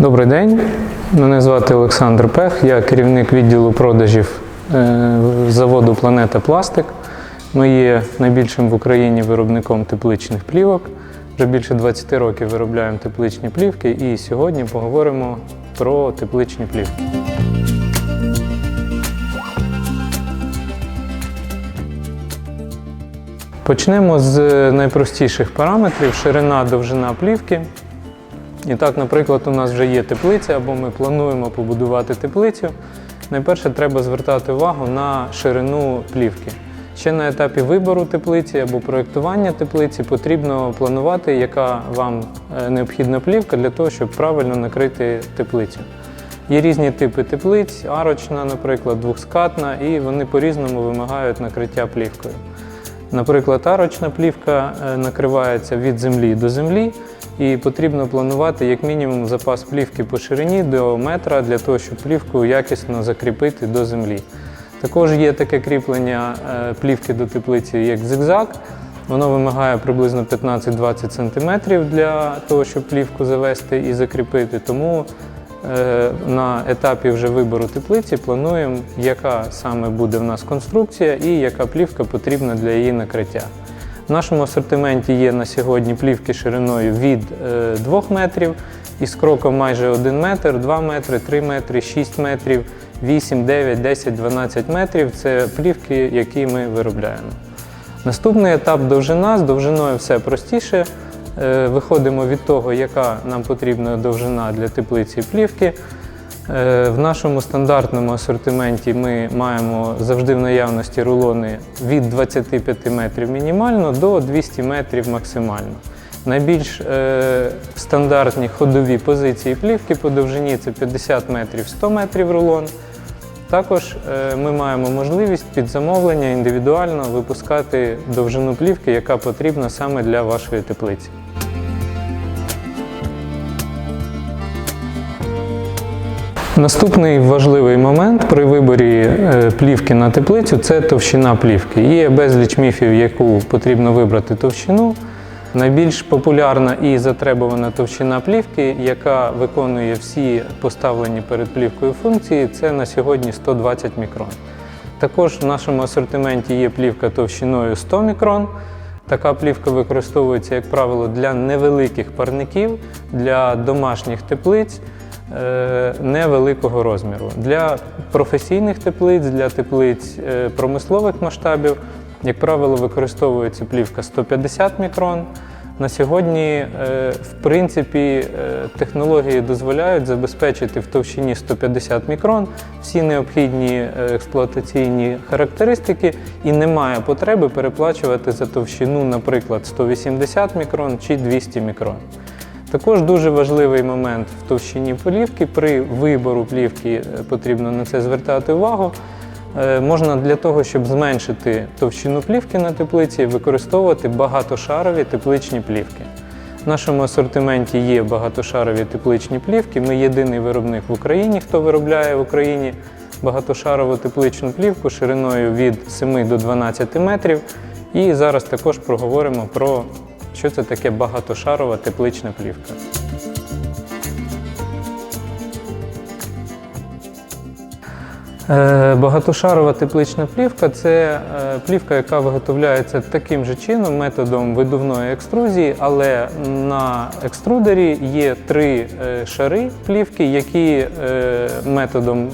Добрий день, мене звати Олександр Пех, я керівник відділу продажів е, заводу Планета Пластик. Ми є найбільшим в Україні виробником тепличних плівок. Вже більше 20 років виробляємо тепличні плівки і сьогодні поговоримо про тепличні плівки. Почнемо з найпростіших параметрів ширина, довжина плівки. І так, наприклад, у нас вже є теплиця, або ми плануємо побудувати теплицю. Найперше треба звертати увагу на ширину плівки. Ще на етапі вибору теплиці або проєктування теплиці потрібно планувати, яка вам е, необхідна плівка для того, щоб правильно накрити теплицю. Є різні типи теплиць, арочна, наприклад, двохскатна, і вони по-різному вимагають накриття плівкою. Наприклад, арочна плівка е, накривається від землі до землі, і потрібно планувати як мінімум запас плівки по ширині до метра для того, щоб плівку якісно закріпити до землі. Також є таке кріплення е, плівки до теплиці, як зигзаг. Воно вимагає приблизно 15-20 см для того, щоб плівку завести і закріпити. Тому на етапі вже вибору теплиці плануємо, яка саме буде в нас конструкція і яка плівка потрібна для її накриття. В нашому асортименті є на сьогодні плівки шириною від 2 метрів і з кроком майже 1 метр, 2 метри, 3 метри, 6 метрів, 8, 9, 10, 12 метрів це плівки, які ми виробляємо. Наступний етап довжина. З довжиною все простіше. Е, Виходимо від того, яка нам потрібна довжина для теплиці плівки. Е, В нашому стандартному асортименті ми маємо завжди в наявності рулони від 25 метрів мінімально до 200 метрів максимально. Найбільш е, стандартні ходові позиції плівки по довжині це 50 метрів 100 метрів рулон. Також е, ми маємо можливість під замовлення індивідуально випускати довжину плівки, яка потрібна саме для вашої теплиці. Наступний важливий момент при виборі е, плівки на теплицю це товщина плівки. Є безліч міфів, яку потрібно вибрати товщину. Найбільш популярна і затребувана товщина плівки, яка виконує всі поставлені перед плівкою функції, це на сьогодні 120 мікрон. Також в нашому асортименті є плівка товщиною 100 мікрон. Така плівка використовується, як правило, для невеликих парників, для домашніх теплиць невеликого розміру. Для професійних теплиць, для теплиць е, промислових масштабів, як правило, використовується плівка 150 мікрон. На сьогодні, е, в принципі, е, технології дозволяють забезпечити в товщині 150 мікрон всі необхідні е, експлуатаційні характеристики і немає потреби переплачувати за товщину, наприклад, 180 мікрон чи 200 мікрон. Також дуже важливий момент в товщині плівки. При вибору плівки е, потрібно на це звертати увагу. Е, Можна для того, щоб зменшити товщину плівки на теплиці, використовувати багатошарові тепличні плівки. В нашому асортименті є багатошарові тепличні плівки. Ми єдиний виробник в Україні, хто виробляє в Україні багатошарову тепличну плівку шириною від 7 до 12 метрів. І зараз також проговоримо про що це таке багатошарова теплична плівка. Е, Багатошарова теплична плівка це е, плівка, яка виготовляється таким же чином, методом видувної екструзії, але на екструдері є три е, шари плівки, які методом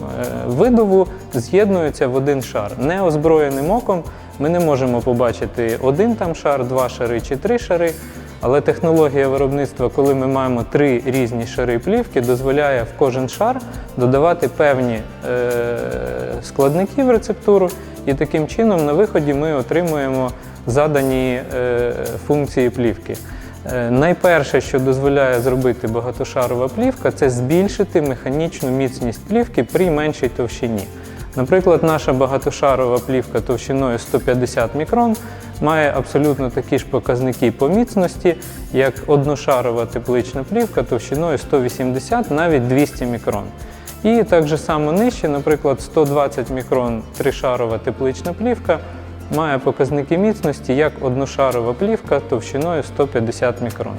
видову з'єднуються в один шар. Неозброєним оком ми не можемо побачити один там шар, два шари чи три шари. Але технологія виробництва, коли ми маємо три різні шари плівки, дозволяє в кожен шар додавати певні е, складники в рецептуру, і таким чином на виході ми отримуємо задані е, функції плівки. Е, найперше, що дозволяє зробити багатошарова плівка, це збільшити механічну міцність плівки при меншій товщині. Наприклад, наша багатошарова плівка товщиною 150 мікрон має абсолютно такі ж показники по міцності, як одношарова теплична плівка товщиною 180, навіть 200 мікрон. І так же само нижче, наприклад, 120 мікрон тришарова теплична плівка має показники міцності як одношарова плівка товщиною 150 мікрон.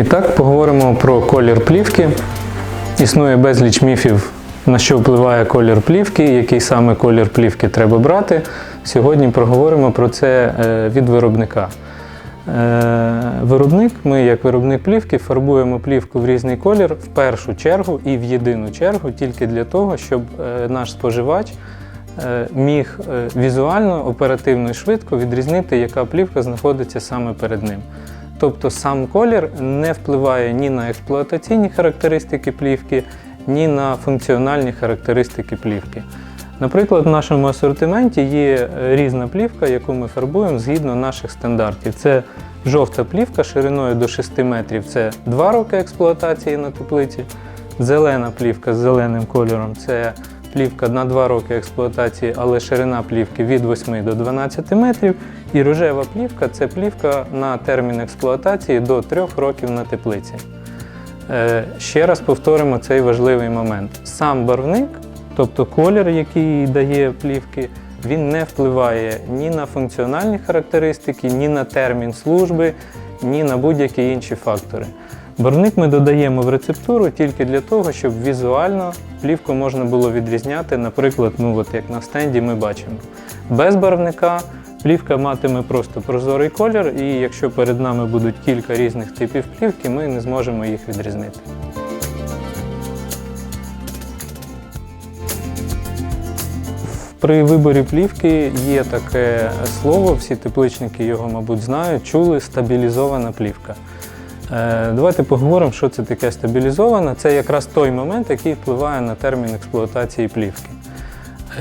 І так поговоримо про колір плівки. Існує безліч міфів, на що впливає колір плівки, який саме колір плівки треба брати. Сьогодні проговоримо про це е, від виробника. Е, Виробник, ми як виробник плівки фарбуємо плівку в різний колір в першу чергу і в єдину чергу тільки для того, щоб е, наш споживач міг візуально, оперативно і швидко відрізнити, яка плівка знаходиться саме перед ним. Тобто сам колір не впливає ні на експлуатаційні характеристики плівки, ні на функціональні характеристики плівки. Наприклад, в нашому асортименті є е, різна плівка, яку ми фарбуємо згідно наших стандартів. Це жовта плівка шириною до 6 метрів це 2 роки експлуатації на теплиці. Зелена плівка з зеленим кольором це плівка на 2 роки експлуатації, але ширина плівки від 8 до 12 метрів. І рожева плівка це плівка на термін експлуатації до 3 років на теплиці. Е, Ще раз повторимо цей важливий момент. Сам барвник, тобто колір, який дає плівки, він не впливає ні на функціональні характеристики, ні на термін служби, ні на будь-які інші фактори. Барвник ми додаємо в рецептуру тільки для того, щоб візуально плівку можна було відрізняти, наприклад, ну от як на стенді ми бачимо. Без барвника плівка матиме просто прозорий колір, і якщо перед нами будуть кілька різних типів плівки, ми не зможемо їх відрізнити. При виборі плівки є таке слово, всі тепличники його, мабуть, знають, чули стабілізована плівка. Е, Давайте поговоримо, що це таке стабілізована. Це якраз той момент, який впливає на термін експлуатації плівки.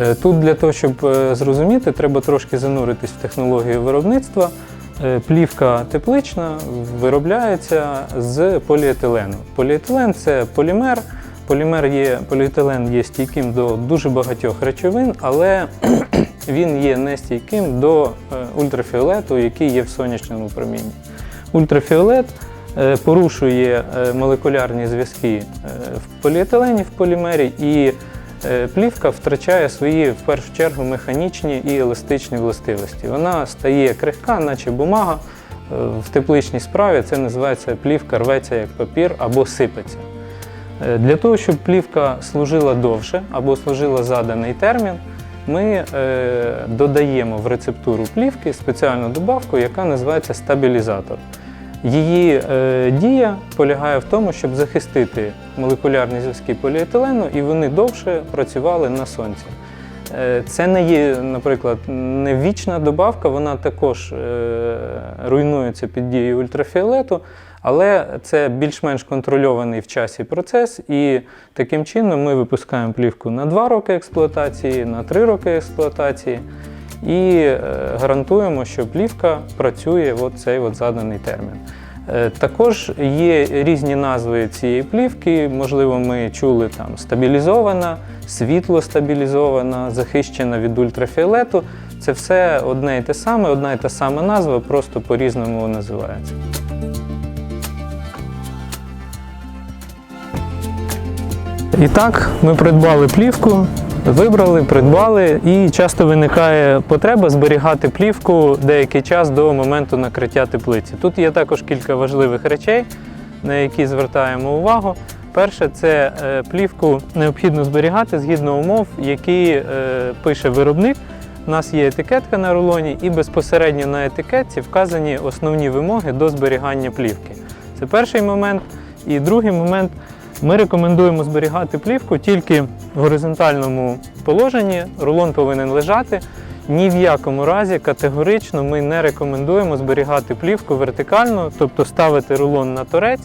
Е, Тут для того, щоб е, зрозуміти, треба трошки зануритись в технологію виробництва. Плівка теплична виробляється з поліетилену. Поліетилен це полімер. Полімер є, поліетилен є стійким до дуже багатьох речовин, але він є нестійким до е, ультрафіолету, який є в сонячному промінні. Ультрафіолет порушує е, молекулярні зв'язки е, в поліетилені в полімері, і е, плівка втрачає свої в першу чергу механічні і еластичні властивості. Вона стає крихка, наче бумага. Е, В тепличній справі це називається плівка рветься як папір або сипеться. Е, Для того, щоб плівка служила довше або служила заданий термін, ми е, додаємо в рецептуру плівки спеціальну добавку, яка називається стабілізатор. Її е, дія полягає в тому, щоб захистити молекулярні зв'язки поліетилену і вони довше працювали на сонці. Е, Це не є, наприклад, не вічна добавка, вона також е, руйнується під дією ультрафіолету, але це більш-менш контрольований в часі процес, і таким чином ми випускаємо плівку на 2 роки експлуатації, на 3 роки експлуатації і е, гарантуємо, що плівка працює в цей от заданий термін. Е, Також є різні назви цієї плівки. Можливо, ми чули там стабілізована, світло стабілізована, захищена від ультрафіолету. Це все одне і те саме, одна і та сама назва, просто по-різному називається. І так, ми придбали плівку, вибрали, придбали, і часто виникає потреба зберігати плівку деякий час до моменту накриття теплиці. Тут є також кілька важливих речей, на які звертаємо увагу. Перше, це е, плівку необхідно зберігати згідно умов, які е, пише виробник. У нас є етикетка на рулоні, і безпосередньо на етикетці вказані основні вимоги до зберігання плівки. Це перший момент. І другий момент ми рекомендуємо зберігати плівку тільки в горизонтальному положенні. Рулон повинен лежати. Ні в якому разі категорично ми не рекомендуємо зберігати плівку вертикально, тобто ставити рулон на торець.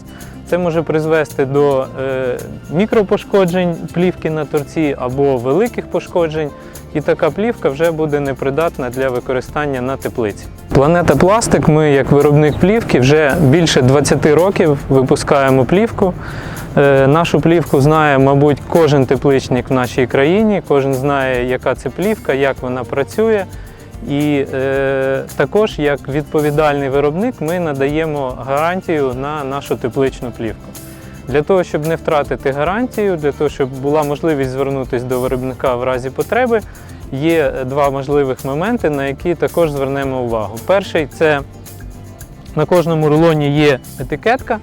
Це може призвести до е, мікропошкоджень плівки на торці або великих пошкоджень, і така плівка вже буде непридатна для використання на теплиці. Планета Пластик, ми як виробник плівки вже більше 20 років випускаємо плівку. Е, Нашу плівку знає, мабуть, кожен тепличник в нашій країні, кожен знає, яка це плівка, як вона працює. І е, також, як відповідальний виробник, ми надаємо гарантію на нашу тепличну плівку. Для того, щоб не втратити гарантію, для того, щоб була можливість звернутися до виробника в разі потреби, є два можливих моменти, на які також звернемо увагу. Перший це на кожному рулоні є етикетка,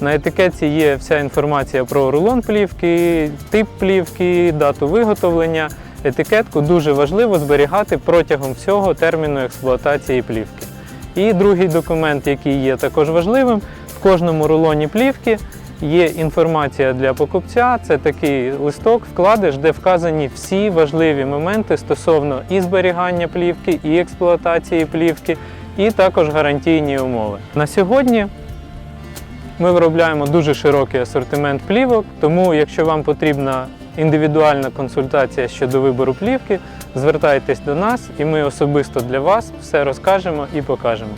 На етикетці є вся інформація про рулон плівки, тип плівки, дату виготовлення. Етикетку дуже важливо зберігати протягом всього терміну експлуатації плівки. І другий документ, який є також важливим, в кожному рулоні плівки є інформація для покупця. Це такий листок, вкладиш, де вказані всі важливі моменти стосовно і зберігання плівки, і експлуатації плівки, і також гарантійні умови. На сьогодні ми виробляємо дуже широкий асортимент плівок, тому якщо вам потрібна індивідуальна консультація щодо вибору плівки, звертайтесь до нас і ми особисто для вас все розкажемо і покажемо.